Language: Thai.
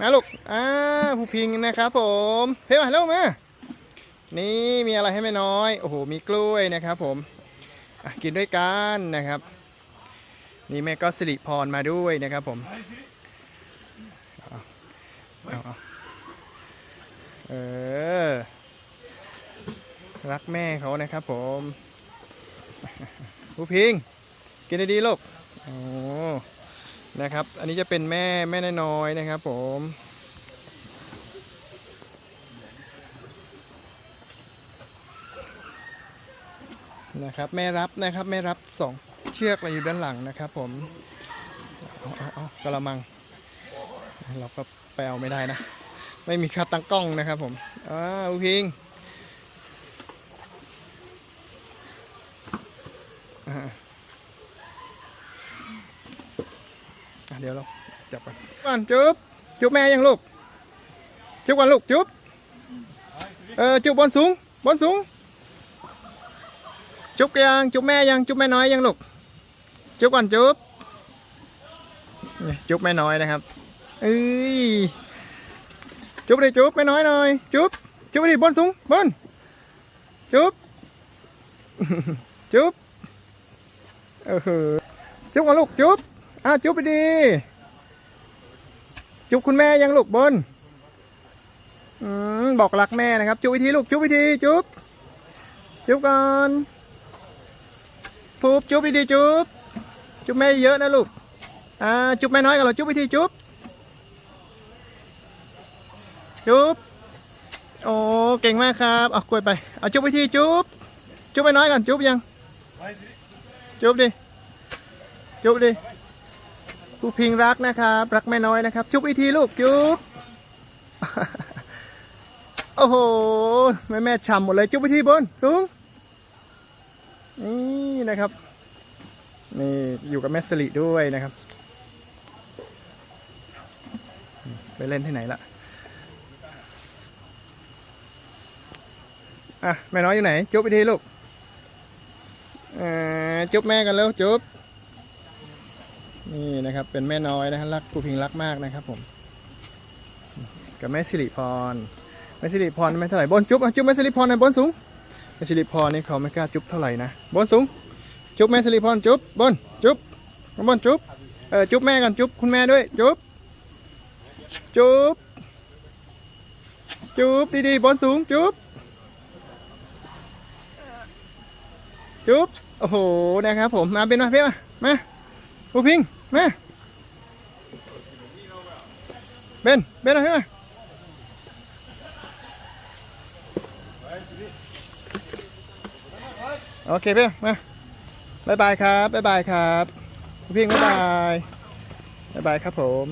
มาลูก อ่าผู้พิงนะครับผมเฮ้ยมาเร็วมา นี่มีอะไรให้แม่น้อย โอ้โห มีกล้วยนะครับผมกินด้วยกันนะครับ นี่แม่ก็สิริพรมาด้วยนะครับผมเออาเอาเออรักแม่เขานะครับผมผู้พิง กินดีๆลูกโอ้ นะครับ อันนี้จะเป็นแม่แม่น้อยนะครับ ผมนะครับแม่รับนะครับแม่รับสองเชือกอะไรอยู่ด้านหลังนะครับ ผมอาเอกระมัง เราก็ไปเอาไม่ได้นะ ไม่มีค่าตั้งกล้องนะครับผมอ้าวพิงอ่า เดี๋ยวเราจับกันก่อนจุ๊บจุ๊บแม่ยังลูกจุ๊บก่อนลูกจุ๊บเออจุ๊บบนสูงบนสูง จุ๊บยังจุ๊บแม่ยังจุ๊บแม่น้อยยังลูกจุ๊บก่อนจุ๊บจุ๊บแม่น้อยนะครับเอ้ยจุ๊บดิจุ๊บแม่น้อยหน่อยจุ๊บจุ๊บดิบนสูงบนจุ๊บจุ๊บเออจุ๊บก่อนลูกจุ๊บ อะจุ๊บไปดี จุ๊บคุณแม่ยังลูกบนอืมบอกรักแม่นะครับ จุ๊บวิธีลูกจุ๊บวิธีจุ๊บจุ๊บก่อนพูบจุ๊บไปดีจุ๊บจุ๊บแม่เยอะนะลูกอ่าจุ๊บแม่น้อยกันเรอจุ๊บวิธีจุ๊บจุ๊บโอ้เก่งมากครับเอากล้วยไปเอาจุ๊บวิธีจุ๊บจุ๊บแม่น้อยก่อนจุ๊บยังจุ๊บดิจุ๊บดิ ผู้พิงรักนะครับ รักแม่น้อยนะครับ จุ๊บวิธีลูกจุ๊บโอ้โห แม่แม่ฉ่ำหมดเลย จุ๊บวิธีบนสูงนี่นะครับ นี่อยู่กับแม่สลิด้วยนะครับ ไปเล่นที่ไหนละอะแม่น้อยอยู่ไหน จุ๊บไปทีลูกอ่าจุ๊บแม่กันแล้วจุ๊บ นี่นะครับเป็นแม่น้อยนะฮะรักครูพิงรักมากนะครับผม กับแม่สิริพรแม่สิริพรไม่เท่าไหร่บนจุ๊บอะจุ๊บแม่สิริพรหน่ยบนสูงแม่สิริพรนี่เขาไม่กล้าจุ๊บเท่าไหร่นะบนสูง จุ๊บแม่สิริพรจุ๊บบนจุ๊บบนจุ๊บเออจุ๊บแม่กันจุ๊บคุณแม่ด้วยจุ๊บจุ๊บจุ๊บดีๆบนสูงจุ๊บจุ๊บโอ้โหนะครับผมมาเป็นมาเพี้ยมามาผู้พิง แม่เบนเบนมาเพี้ยมาโอเคเพื่อนมาบายบายครับบายบายครับพี่พิงบายบายบายบายครับผม